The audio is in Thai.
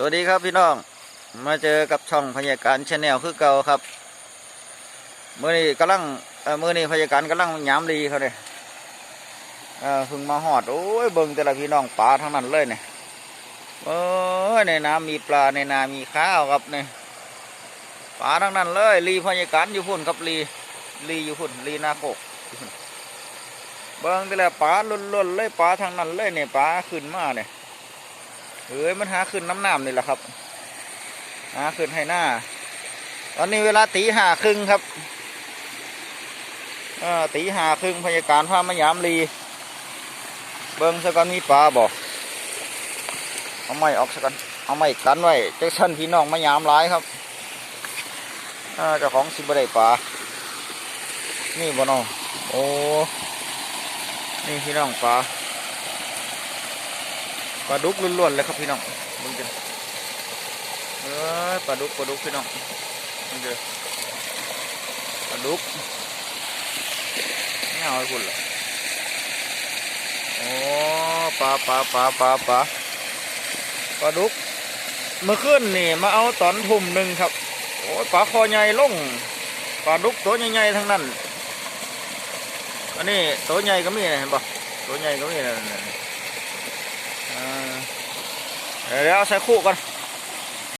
สวัสดีครับพี่น้อง มาเจอกับช่องพยาการชาแนลคือเก่าครับเมื่อนี้กำลังเมื่อนี้พยาการกำลังยามรีเขาเนี่ยเออเพึ่งมาหอดโอ้ยเบิ่งแต่ละพี่น้องปลาทั้งนั้นเลยเนี่ยโอ้ยในน้ำมีปลาในนามีข้าวครับเนี่ยปลาทั้งนั้นเลยรีพยาการอยู่พุ่นครับรีรีอยู่พุ่นรีนาโคกเบิ่งแต่ละปลาล้นๆเลยปลาทั้งนั้นเลยเนี่ยปลาขึ้นมาเนี่ย เอ้ยมันหาขึ้นน้ำน้ำนี่แหละครับ หาขึ้นให้หน้า ตอนนี้เวลาตีห้าครึ่งครับตีห้าครึ่งพยาการพามายามรี เบิ้งสะก่อนมีปลาบอกเอาไม้ออกสะก่อนเอาไม้กันไว้เจ้าชั้นพี่น้องมายามร้ายครับเออเจ้าของสิบได้ปลา นี่บ่น้องโอ้ นี่พี่น้องปลา ปลาดุกล้วนๆเลยครับพี่น้องมึงเจอเออปลาดุกปลาดุกพี่น้องมึงเจอปลาดุกไม่เอาให้คุณหรอกโอ้ปลาปลาปลาปลาปลาปลาดุกเมื่อคืนนี่มาเอาตอนทุ่มหนึ่งครับโอ้ปลาคอใหญ่ลงปลาดุกตัวใหญ่ๆทั้งนั้นอันนี้ตัวใหญ่ก็มีนะเห็นปะตัวใหญ่ก็มีนะ เดี๋ยวใช้คู่กัน